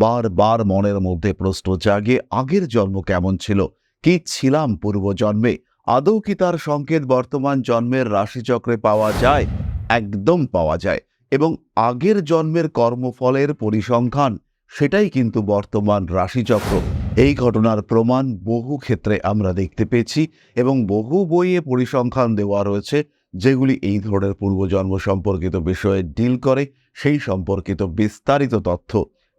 বারবার মনের মধ্যে প্রশ্ন জাগে, আগের জন্ম কেমন ছিল? কি ছিলাম পূর্বজন্মে? আদৌ কি তার সংকেত বর্তমান জন্মের রাশিচক্রে পাওয়া যায়? একদম পাওয়া যায়। এবং আগের জন্মের কর্মফলের পরিসংখ্যান, সেটাই কিন্তু বর্তমান রাশিচক্র। এই ঘটনার প্রমাণ বহু ক্ষেত্রে আমরা দেখতে পেয়েছি এবং বহু বইয়ে পরিসংখ্যান দেওয়া রয়েছে, যেগুলি এই ধরনের পূর্বজন্ম সম্পর্কিত বিষয়ে ডিল করে, সেই সম্পর্কিত বিস্তারিত তথ্য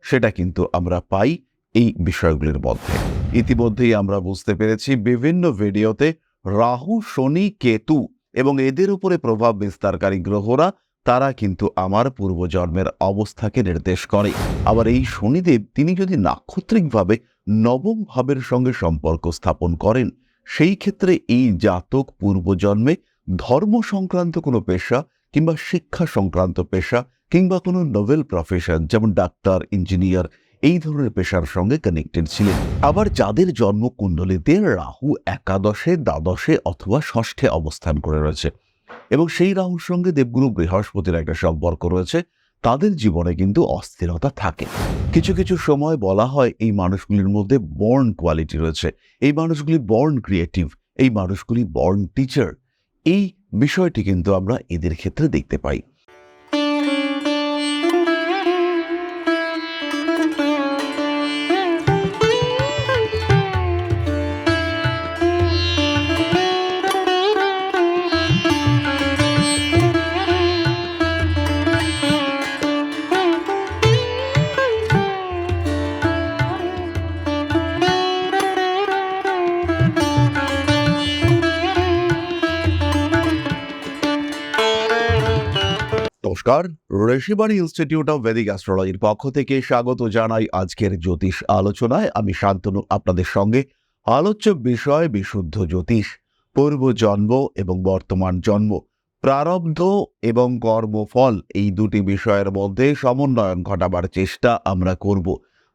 সেটা কিন্তু আমরা পাই এই বিষয়গুলির মধ্যে। ইতিমধ্যেই আমরা বুঝতে পেরেছি বিভিন্ন ভিডিওতে রাহু, শনি, কেতু এবং এদের উপরে প্রভাব বিস্তারকারী গ্রহরা তারা কিন্তু আমার পূর্বজন্মের অবস্থাকে নির্দেশ করে। আবার এই শনিদেব তিনি যদি নাক্ষত্রিকভাবে নবম ভাবের সঙ্গে সম্পর্ক স্থাপন করেন, সেই ক্ষেত্রে এই জাতক পূর্বজন্মে ধর্ম সংক্রান্ত কোনো পেশা কিংবা শিক্ষা সংক্রান্ত পেশা কিংবা কোনো নোবেল প্রফেশন যেমন ডাক্তার, ইঞ্জিনিয়ার, এই ধরনের পেশার সঙ্গে কানেক্টেড ছিলেন। আবার যাদের জন্মকুণ্ডলীতে রাহু একাদশে, দ্বাদশে অথবা ষষ্ঠে অবস্থান করে রয়েছে। এবং সেই রাহুর সঙ্গে দেবগুরু বৃহস্পতির একটা সম্পর্ক রয়েছে। তাদের জীবনে কিন্তু অস্থিরতা থাকে। কিছু কিছু সময় বলা হয় এই মানুষগুলির মধ্যে বর্ন কোয়ালিটি রয়েছে। এই মানুষগুলি বর্ন ক্রিয়েটিভ এই মানুষগুলি বর্ন টিচার এই বিষয়টি কিন্তু আমরা এদের ক্ষেত্রে দেখতে পাই। নমস্কার। ঋষিবাণী ইনস্টিটিউট অব ভেদিক অ্যাস্ট্রোলজির পক্ষ থেকে স্বাগত জানাই আজকের জ্যোতিষ আলোচনায়। আমি শান্তনু, আপনাদের সঙ্গে আলোচ্য বিষয় বিশুদ্ধ জ্যোতিষ, পূর্ব জন্ম এবং বর্তমান জন্ম, প্রারব্ধ এবং কর্মফল এই দুটি বিষয়ের মধ্যে সমন্বয়ন ঘটাবার চেষ্টা আমরা করব।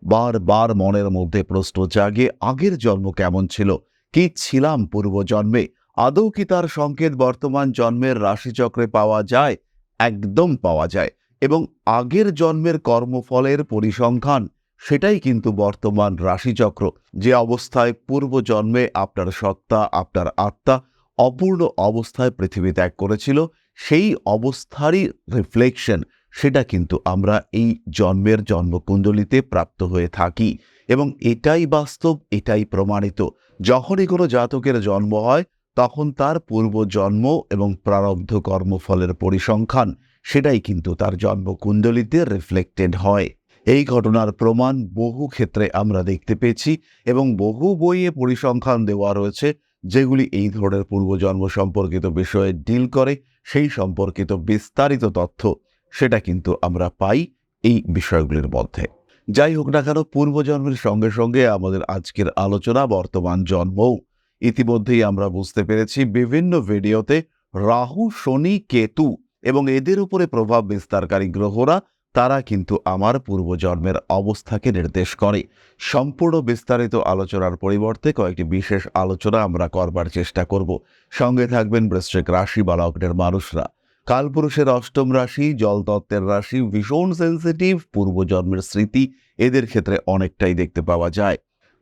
বারবার মনের মধ্যে প্রশ্ন জাগে, আগের জন্ম কেমন ছিল? কি ছিলাম পূর্বজন্মে? আদৌ কি তার সংকেত বর্তমান জন্মের রাশিচক্রে পাওয়া যায়? একদম পাওয়া যায় এবং আগের জন্মের কর্মফলের পরিসংখ্যান সেটাই কিন্তু বর্তমান রাশিচক্র। যে অবস্থায় পূর্বজন্মে আপনার সত্তা, আপনার আত্মা অপূর্ণ অবস্থায় পৃথিবী ত্যাগ করেছিল, সেই অবস্থারই রিফ্লেকশন সেটা কিন্তু আমরা এই জন্মের জন্মকুণ্ডলিতে প্রাপ্ত হয়ে থাকি এবং এটাই বাস্তব, এটাই প্রমাণিত। যখনই কোনো জাতকের জন্ম হয় তখন তার পূর্বজন্ম এবং প্রারব্ধ কর্মফলের পরিসংখ্যান, সেটাই কিন্তু তার জন্মকুণ্ডলিতে রিফ্লেক্টেড হয়। এই ঘটনার প্রমাণ বহু ক্ষেত্রে আমরা দেখতে পেয়েছি এবং বহু বইয়ে পরিসংখ্যান দেওয়া রয়েছে, যেগুলি এই ধরনের পূর্বজন্ম সম্পর্কিত বিষয়ে ডিল করে, সেই সম্পর্কিত বিস্তারিত তথ্য, সেটা কিন্তু আমরা পাই এই বিষয়গুলির মধ্যে। যাই হোক না কেন, পূর্বজন্মের সঙ্গে সঙ্গে আমাদের আজকের আলোচনা, বর্তমান জন্মও ইতিমধ্যেই আমরা বুঝতে পেরেছি বিভিন্ন ভিডিওতে রাহু, শনি, কেতু এবং এদের উপরে প্রভাব বিস্তারকারী গ্রহরা, তারা কিন্তু আমার পূর্বজন্মের অবস্থাকে নির্দেশ করে। সম্পূর্ণ বিস্তারিত আলোচনার পরিবর্তে কয়েকটি বিশেষ আলোচনা আমরা করবার চেষ্টা করব। সঙ্গে থাকবেন বৃশ্চিক রাশি বা লগ্নের মানুষরা। কালপুরুষের অষ্টম রাশি জলতত্ত্বের রাশি, ভীষণ সেন্সিটিভ পূর্বজন্মের স্মৃতি, এদের ক্ষেত্রে অনেকটাই দেখতে পাওয়া যায়।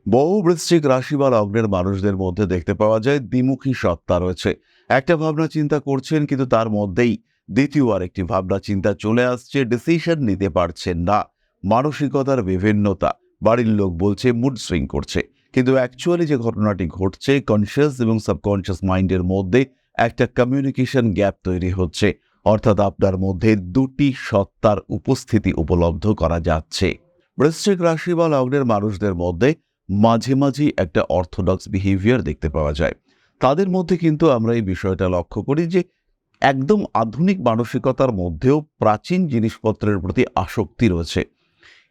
বহু বৃশ্চিক রাশি বা লগ্নের মানুষদের মধ্যে দেখতে পাওয়া যায় দ্বিমুখী সত্তা রয়েছে। একটা ভাবনা চিন্তা করছেন কিন্তু তার মধ্যেই দ্বিতীয় আরেকটি ভাবনা চিন্তা চলে আসছে ডিসিশন নিতে পারছেন না। মানসিকতার বিভিন্নতা, বাড়ির লোক বলছে মুড সুইং করছে। কিন্তু অ্যাকচুয়ালি যে ঘটনাটি ঘটছে কনসিয়াস এবং সাবকনসিয়াস মাইন্ডের মধ্যে একটা কমিউনিকেশন গ্যাপ তৈরি হচ্ছে। অর্থাৎ আপনার মধ্যে দুটি সত্তার উপস্থিতি উপলব্ধ করা যাচ্ছে। বৃশ্চিক রাশি বা লগ্নের মানুষদের মধ্যে মাঝে মাঝে একটা অর্থোডক্স বিহেভিয়ার দেখতে পাওয়া যায়। তাদের মধ্যে কিন্তু আমরা এই বিষয়টা লক্ষ্য করি যে, একদম আধুনিক মানসিকতার মধ্যেও প্রাচীন জিনিসপত্রের প্রতি আসক্তি রয়েছে।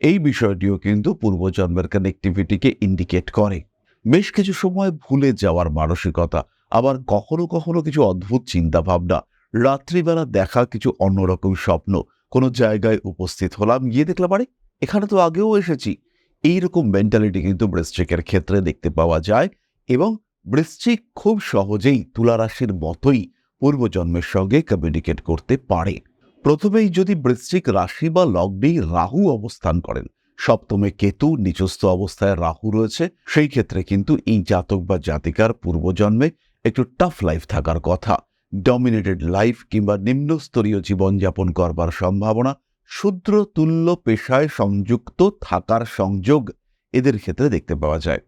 এই বিষয়টিও কিন্তু পূর্বজন্মের কানেক্টিভিটিকে ইন্ডিকেট করে। বেশ কিছু সময় ভুলে যাওয়ার মানসিকতা, আবার কখনো কখনো কিছু অদ্ভুত চিন্তাভাবনা, রাত্রিবেলা দেখা কিছু অন্যরকম স্বপ্ন, কোনো জায়গায় উপস্থিত হলাম, গিয়ে দেখলাম, আরে, এখানে তো আগেও এসেছি। এইরকম মেন্টালিটি কিন্তু বৃশ্চিকের ক্ষেত্রে দেখতে পাওয়া যায় এবং বৃশ্চিক খুব সহজেই তুলারাশির মতোই পূর্বজন্মের সঙ্গে কমিউনিকেট করতে পারে। প্রথমেই যদি বৃশ্চিক রাশি বা লগ্নেই রাহু অবস্থান করেন, সপ্তমে কেতু নিচস্থ অবস্থায় রাহু রয়েছে, সেই ক্ষেত্রে কিন্তু এই জাতক বা জাতিকার পূর্বজন্মে একটু টাফ লাইফ থাকার কথা ডমিনেটেড লাইফ কিংবা নিম্নস্তরীয় জীবনযাপন করবার সম্ভাবনা শূদ্র তুল্য পেশায় সংযুক্ত থাকার সংযোগ এদের ক্ষেত্রে দেখতে পাওয়া যায়।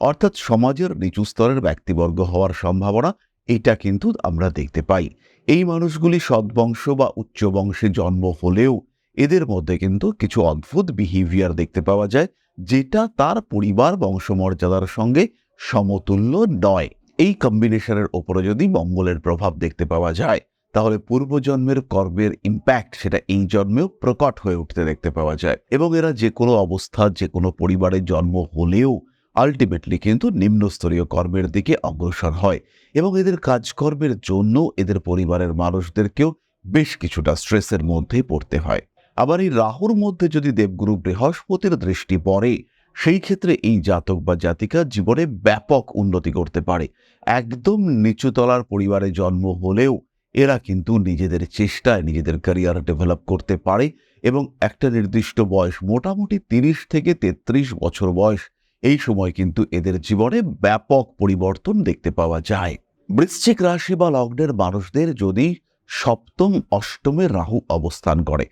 অর্থাৎ সমাজের নিচু স্তরের ব্যক্তিবর্গ হওয়ার সম্ভাবনা, এটা কিন্তু আমরা দেখতে পাই। এই মানুষগুলি সদ্বংশ বা উচ্চ বংশে জন্ম হলেও এদের মধ্যে কিন্তু কিছু অদ্ভুত বিহেভিয়ার দেখতে পাওয়া যায়, যেটা তার পরিবার বংশমর্যাদার সঙ্গে সমতুল্য নয়। এই কম্বিনেশনের ওপরে যদি মঙ্গলের প্রভাব দেখতে পাওয়া যায় তাহলে পূর্বজন্মের কর্মের ইম্প্যাক্ট সেটা এই জন্মেও প্রকট হয়ে উঠতে দেখতে পাওয়া যায়। এবং এরা যে কোনো অবস্থা, যে কোনো পরিবারে জন্ম হলেও আলটিমেটলি কিন্তু নিম্নস্তরীয় কর্মের দিকে অগ্রসর হয়। এবং এদের কাজকর্মের জন্য এদের পরিবারের মানুষদেরকেও বেশ কিছুটা স্ট্রেসের মধ্যে পড়তে হয়। আবার এই রাহুর মধ্যে যদি দেবগুরু বৃহস্পতির দৃষ্টি পড়ে, সেই ক্ষেত্রে এই জাতক বা জাতিকা জীবনে ব্যাপক উন্নতি করতে পারে। একদম নিচুতলার পরিবারে জন্ম হলেও এরা কিন্তু নিজেদের চেষ্টায় নিজেদের ক্যারিয়ার ডেভেলপ করতে পারে এবং একটা নির্দিষ্ট বয়স, মোটামুটি তিরিশ থেকে তেত্রিশ বছর বয়স, এই সময় কিন্তু এদের জীবনে ব্যাপক পরিবর্তন দেখতে পাওয়া যায়। বৃশ্চিক রাশি বা লগ্নের মানুষদের যদি সপ্তম, অষ্টমে রাহু অবস্থান করে,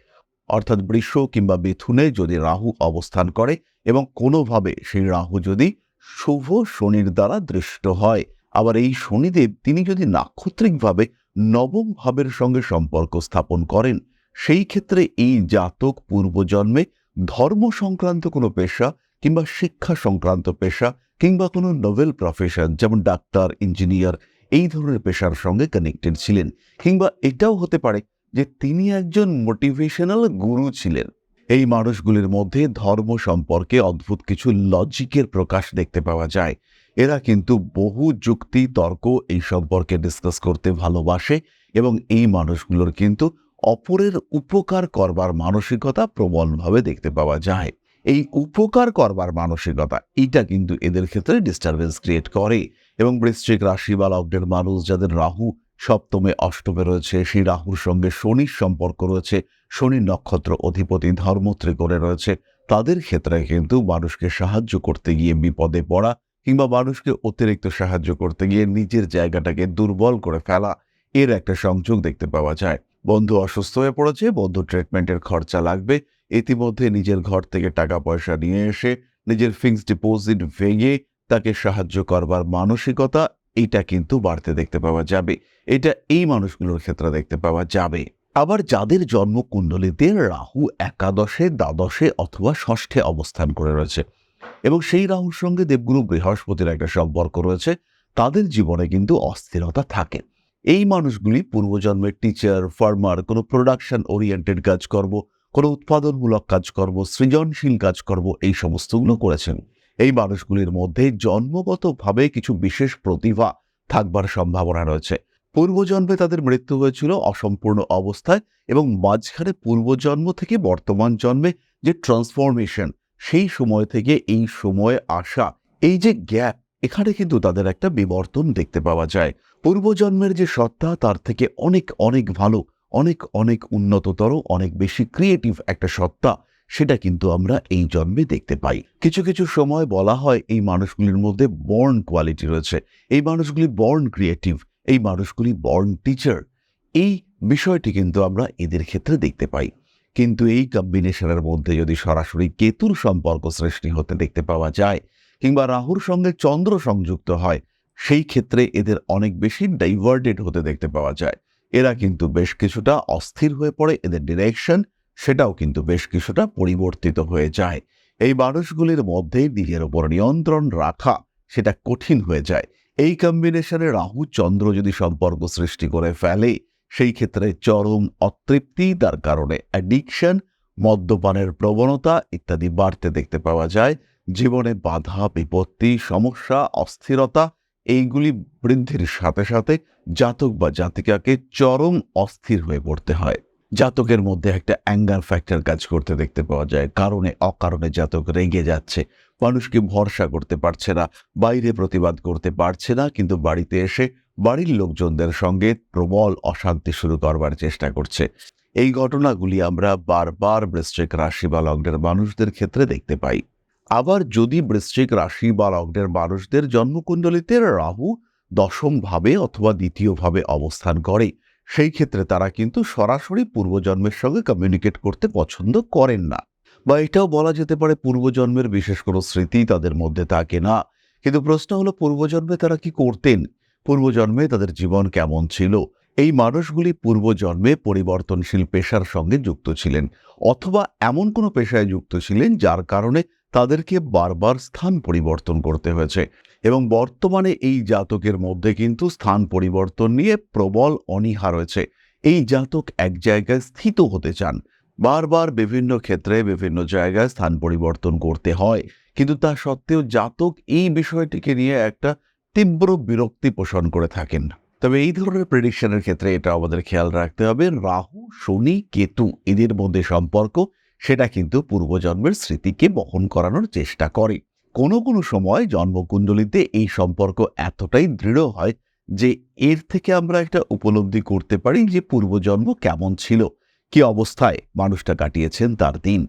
অর্থাৎ বৃষ কিংবা মিথুনে যদি রাহু অবস্থান করে এবং কোনোভাবে সেই রাহু যদি শুভ শনির দ্বারা দৃষ্ট হয়, আবার এই শনিদেব তিনি যদি নাক্ষত্রিকভাবে নবম ভাবের সঙ্গে সম্পর্ক স্থাপন করেন। সেই ক্ষেত্রে এই জাতক পূর্বজন্মে ধর্ম সংক্রান্ত কোনো পেশা কিংবা শিক্ষা সংক্রান্ত পেশা কিংবা কোনো নোবেল প্রফেশন যেমন ডাক্তার, ইঞ্জিনিয়ার এই ধরনের পেশার সঙ্গে কানেক্টেড ছিলেন কিংবা এটাও হতে পারে যে তিনি একজন মোটিভেশনাল গুরু ছিলেন। এই মানুষগুলির মধ্যে ধর্ম সম্পর্কে অদ্ভুত কিছু লজিকের প্রকাশ দেখতে পাওয়া যায়। এরা কিন্তু বহু যুক্তি, তর্ক এই সম্পর্কে ডিসকাস করতে ভালোবাসে এবং এই মানুষগুলোর কিন্তু অপরের উপকার করবার মানসিকতা প্রবলভাবে দেখতে পাওয়া যায়। এই উপকার করবার মানসিকতা, এটা কিন্তু এদের ক্ষেত্রে ডিস্টারবেন্স ক্রিয়েট করে এবং বৃশ্চিক রাশি বা লগ্নের মানুষ যাদের রাহু সপ্তমে, অষ্টমে রয়েছে, সেই রাহুর সঙ্গে শনির সম্পর্ক রয়েছে, শনি নক্ষত্র অধিপতি ধর্ম ত্রিকোণে রয়েছে, তাদের ক্ষেত্রে কিন্তু মানুষকে সাহায্য করতে গিয়ে বিপদে পড়া কিংবা মানুষকে অতিরিক্ত সাহায্য করতে গিয়ে নিজের জায়গাটাকে দুর্বল করে ফেলা, এর একটা সংযোগ দেখতে পাওয়া যায়। বন্ধু অসুস্থ হয়ে পড়েছে, বন্ধু ট্রিটমেন্টের খরচা লাগবে, ইতিমধ্যে নিজের ঘর থেকে টাকা পয়সা নিয়ে এসে নিজের ফিক্সড ডিপোজিট ভেঙে তাকে সাহায্য করবার মানসিকতা, এটা কিন্তু বাড়তে দেখতে পাওয়া যাবে। এটা এই মানুষগুলোর ক্ষেত্রে দেখতে পাওয়া যাবে। আবার যাদের জন্মকুণ্ডলিতে রাহু একাদশে, দ্বাদশে অথবা ষষ্ঠে অবস্থান করে রয়েছে এবং সেই রাহুর সঙ্গে দেবগুরু বৃহস্পতির একটা সম্পর্ক রয়েছে, তাদের জীবনে কিন্তু অস্থিরতা থাকে। এই মানুষগুলি পূর্বজন্মের টিচার ফার্মার কোনো প্রোডাকশন ওরিয়েন্টেড কাজকর্ম কোনো উৎপাদনমূলক কাজকর্ম সৃজনশীল কাজকর্ম এই সমস্তগুলো করেছেন। এই মানুষগুলির মধ্যে জন্মগতভাবে কিছু বিশেষ প্রতিভা থাকবার সম্ভাবনা রয়েছে। পূর্বজন্মে তাদের মৃত্যু হয়েছিল অসম্পূর্ণ অবস্থায় এবং মাঝখানে পূর্বজন্ম থেকে বর্তমান জন্মে যে ট্রান্সফরমেশন সেই সময় থেকে এই সময়ে আসা, এই যে গ্যাপ, এখানে কিন্তু তাদের একটা বিবর্তন দেখতে পাওয়া যায়। পূর্বজন্মের যে সত্তা, তার থেকে অনেক অনেক ভালো, অনেক অনেক উন্নততর, অনেক বেশি ক্রিয়েটিভ একটা সত্তা, সেটা কিন্তু আমরা এই জন্মে দেখতে পাই। কিছু কিছু সময় বলা হয় এই মানুষগুলির মধ্যে বর্ন কোয়ালিটি রয়েছে। এই মানুষগুলি বর্ন ক্রিয়েটিভ এই মানুষগুলি বর্ন টিচার এই বিষয়টি কিন্তু আমরা এদের ক্ষেত্রে দেখতে পাই। কিন্তু এই কম্বিনেশনের মধ্যে যদি সরাসরি কেতুর সম্পর্ক সৃষ্টি হতে দেখতে পাওয়া যায়, কিংবা রাহুর সঙ্গে চন্দ্র সংযুক্ত হয়, সেই ক্ষেত্রে এদের অনেক বেশি ডাইভার্টেড হতে দেখতে পাওয়া যায়। এরা কিন্তু বেশ কিছুটা অস্থির হয়ে পড়ে, এদের ডিরেকশন সেটাও কিন্তু বেশ কিছুটা পরিবর্তিত হয়ে যায়। এই মানুষগুলির মধ্যে নিজের ওপর নিয়ন্ত্রণ রাখা সেটা কঠিন হয়ে যায়। এই কম্বিনেশনে রাহু চন্দ্র যদি সম্পর্ক সৃষ্টি করে ফেলে সেই ক্ষেত্রে চরম অতৃপ্তি, তার কারণে অ্যাডিকশন মদ্যপানের প্রবণতা ইত্যাদি বাড়তে দেখতে পাওয়া যায়। জীবনে বাধা, বিপত্তি, সমস্যা, অস্থিরতা এইগুলি বৃদ্ধির সাথে সাথে জাতক বা জাতিকাকে চরম অস্থির হয়ে পড়তে হয়। জাতকের মধ্যে একটা অ্যাঙ্গার ফ্যাক্টর কাজ করতে দেখতে পাওয়া যায়। কারণে অকারণে জাতক রেগে যাচ্ছে। মানুষকে ভরসা করতে পারছে না, বাইরে প্রতিবাদ করতে পারছে না, কিন্তু বাড়িতে এসে বাড়ির লোকজনদের সঙ্গে প্রবল অশান্তি শুরু করবার চেষ্টা করছে। এই ঘটনাগুলি আমরা বারবার বৃশ্চিক রাশি বা লগ্নের মানুষদের ক্ষেত্রে দেখতে পাই। আবার যদি বৃশ্চিক রাশি বা লগ্নের মানুষদের জন্মকুণ্ডলিতে রাহু দশম ভাবে অথবা দ্বিতীয় ভাবে অবস্থান করে, সেই ক্ষেত্রে তারা কিন্তু সরাসরি পূর্বজন্মের সঙ্গে কমিউনিকেট করতে পছন্দ করেন না। বা এটাও বলা যেতে পারে পূর্বজন্মের বিশেষ কোনো স্মৃতি তাদের মধ্যে থাকে না। কিন্তু প্রশ্ন হলো, পূর্বজন্মে তারা কি করতেন? পূর্বজন্মে তাদের জীবন কেমন ছিল? এই মানুষগুলি পূর্বজন্মে পরিবর্তনশীল পেশার সঙ্গে যুক্ত ছিলেন অথবা এমন কোনো পেশায় যুক্ত ছিলেন যার কারণে তাদেরকে বারবার স্থান পরিবর্তন করতে হয়েছে এবং বর্তমানে এই জাতকের মধ্যে কিন্তু স্থান পরিবর্তন নিয়ে প্রবল অনীহা রয়েছে। এই জাতক এক জায়গায় স্থিত হতে চান। বারবার বিভিন্ন ক্ষেত্রে বিভিন্ন জায়গায় স্থান পরিবর্তন করতে হয়। কিন্তু তা সত্ত্বেও জাতক এই বিষয়টিকে নিয়ে একটা তীব্র বিরক্তি পোষণ করে থাকেন। তবে এই ধরনের প্রেডিকশনের ক্ষেত্রে এটা আমাদের খেয়াল রাখতে হবে। রাহু, শনি, কেতু এদের মধ্যে সম্পর্ক, সেটা কিন্তু পূর্বজন্মের স্মৃতিকে বহন করানোর চেষ্টা করে। কোনো কোনো সময় জন্মকুণ্ডলিতে এই সম্পর্ক এতটাই দৃঢ় হয় যে এর থেকে আমরা একটা উপলব্ধি করতে পারি যে পূর্বজন্ম কেমন ছিল, কি অবস্থায় মানুষটা কাটিয়েছেন তার দিন,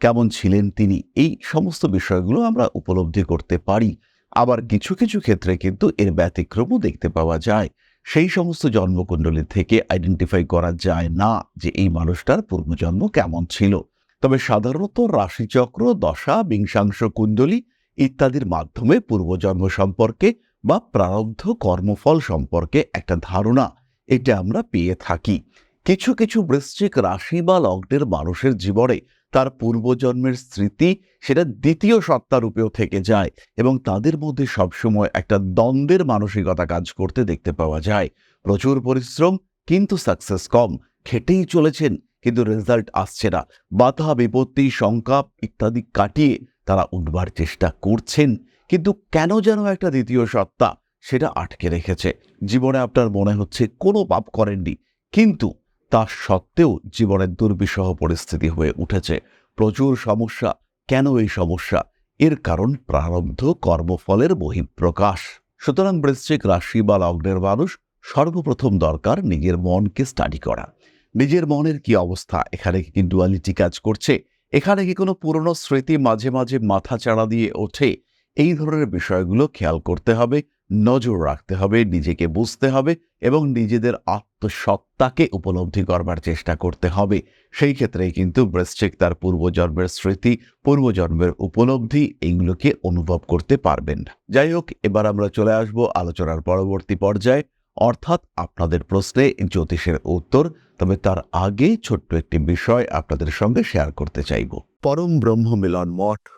কেমন ছিলেন তিনি, এই সমস্ত বিষয়গুলো আমরা উপলব্ধি করতে পারি। আবার কিছু কিছু ক্ষেত্রে কিন্তু এর ব্যতিক্রমও দেখতে পাওয়া যায়। সেই সমস্ত জন্মকুণ্ডলী থেকে আইডেন্টিফাই করা যায় না যে এই মানুষটার পূর্বজন্ম কেমন ছিল। তবে সাধারণত রাশিচক্র, দশা, বিংশাংশ কুণ্ডলী ইত্যাদির মাধ্যমে পূর্বজন্ম সম্পর্কে বা প্রারব্ধ কর্মফল সম্পর্কে একটা ধারণা এটা আমরা পেয়ে থাকি। কিছু কিছু বৃশ্চিক রাশি বা লগ্নের মানুষের জীবনে তার পূর্বজন্মের স্মৃতি সেটা দ্বিতীয় সত্তা রূপেও থেকে যায় এবং তাদের মধ্যে সবসময় একটা দ্বন্দ্বের মানসিকতা কাজ করতে দেখতে পাওয়া যায়। প্রচুর পরিশ্রম, কিন্তু সাকসেস কম। খেটেই চলেছেন, কিন্তু রেজাল্ট আসছে না। বাধা, বিপত্তি, শঙ্কা ইত্যাদি কাটিয়ে তারা উঠবার চেষ্টা করছেন। কিন্তু কেন যেন একটা দ্বিতীয় সত্তা সেটা আটকে রেখেছে। জীবনে আপনার মনে হচ্ছে কোনো পাপ করেননি, কিন্তু তা সত্ত্বেও জীবনের দুর্বিষহ পরিস্থিতি হয়ে উঠেছে। প্রচুর সমস্যা। কেন এই সমস্যা? এর কারণ প্রারব্ধ কর্মফলের বহিঃপ্রকাশ। সুতরাং বৃশ্চিক রাশি বা লগ্নের মানুষ সর্বপ্রথম দরকার নিজের মনকে স্টাডি করা। নিজের মনের কি অবস্থা? এখানে কি ডুয়ালিটি কাজ করছে? এখানে কি কোনো পুরনো স্মৃতি মাঝে মাঝে মাথা চাড়া দিয়ে ওঠে? এই ধরনের বিষয়গুলো খেয়াল করতে হবে। নজর রাখতে হবে, নিজেকে বুঝতে হবে এবং নিজেদের আত্মসত্তাকে উপলব্ধি করবার চেষ্টা করতে হবে। সেই ক্ষেত্রেই কিন্তু বৃশ্চিক তার পূর্বজন্মের স্মৃতি, পূর্বজন্মের উপলব্ধি এইগুলোকে অনুভব করতে পারবেন। যাই হোক, এবার আমরা চলে আসব আলোচনার পরবর্তী পর্যায়ে। অর্থাৎ আপনাদের প্রশ্নে জ্যোতিষের উত্তর, তবে তার আগে ছোট্ট একটি বিষয় আপনাদের সঙ্গে শেয়ার করতে চাইব। পরম ব্রহ্ম মিলন মঠ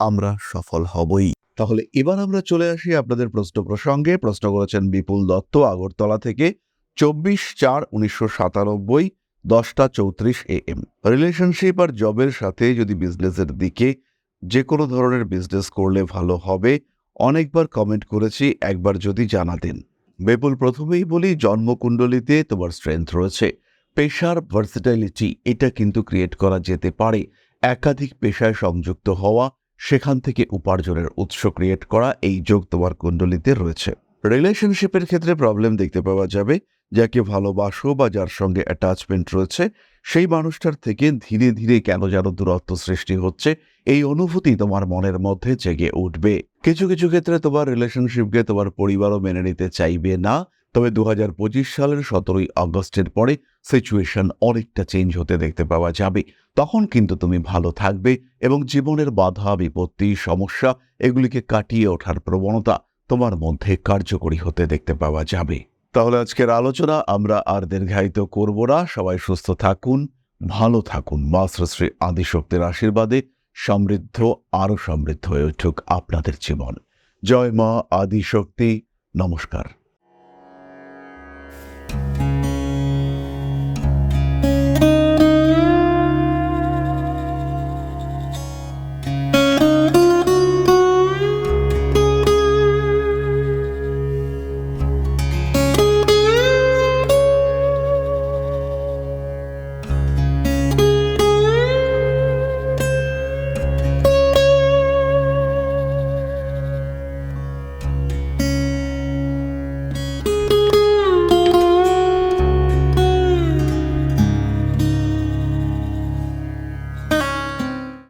আমরা সফল হবই। তাহলে এবার আমরা চলে আসি আপনাদের প্রশ্ন প্রসঙ্গে। প্রশ্ন করেছেন বিপুল দত্ত, আগরতলা থেকে চব্বিশ চার উনিশশো সাতানব্বই, দশটা চৌত্রিশ এ এম। রিলেশনশিপ আর জবের সাথে যদি বিজনেসের দিকে যে কোনো ধরনের বিজনেস করলে ভালো হবে, অনেকবার কমেন্ট করেছি, একবার যদি জানাতেন। বেপুল প্রথমেই বলি, জন্মকুণ্ডলিতে তোমার স্ট্রেংথ রয়েছে। পেশার ভার্সিটাইলিটি এটা কিন্তু ক্রিয়েট করা যেতে পারে। একাধিক পেশায় সংযুক্ত হওয়া সেখান থেকে উপার্জনের উৎস ক্রিয়েট করা এই যোগ তোমার কুণ্ডলিতে রয়েছে। রিলেশনশিপের ক্ষেত্রে প্রবলেম দেখতে পাওয়া যাবে, যাকে ভালোবাসো বা যার সঙ্গে অ্যাটাচমেন্ট রয়েছে, সেই মানুষটার থেকে ধীরে ধীরে কেন যেন দূরত্ব সৃষ্টি হচ্ছে, এই অনুভূতি তোমার মনের মধ্যে জেগে উঠবে। কিছু কিছু ক্ষেত্রে তোমার রিলেশনশিপকে তোমার পরিবারও মেনে নিতে চাইবে না, তবে দু হাজার পঁচিশ সালের সতেরোই আগস্টের পরে সিচুয়েশন অনেকটা চেঞ্জ হতে দেখতে পাওয়া যাবে। তখন কিন্তু তুমি ভালো থাকবে এবং জীবনের বাধা, বিপত্তি, সমস্যা এগুলিকে কাটিয়ে ওঠার প্রবণতা তোমার মধ্যে কার্যকরী হতে দেখতে পাওয়া যাবে। তাহলে আজকের আলোচনা আমরা আর দীর্ঘায়িত করব না। সবাই সুস্থ থাকুন, ভালো থাকুন। মা শ্রী আদিশক্তির আশীর্বাদে সমৃদ্ধ, আরও সমৃদ্ধ হয়ে উঠুক আপনাদের জীবন। জয় মা আদিশক্তি। নমস্কার।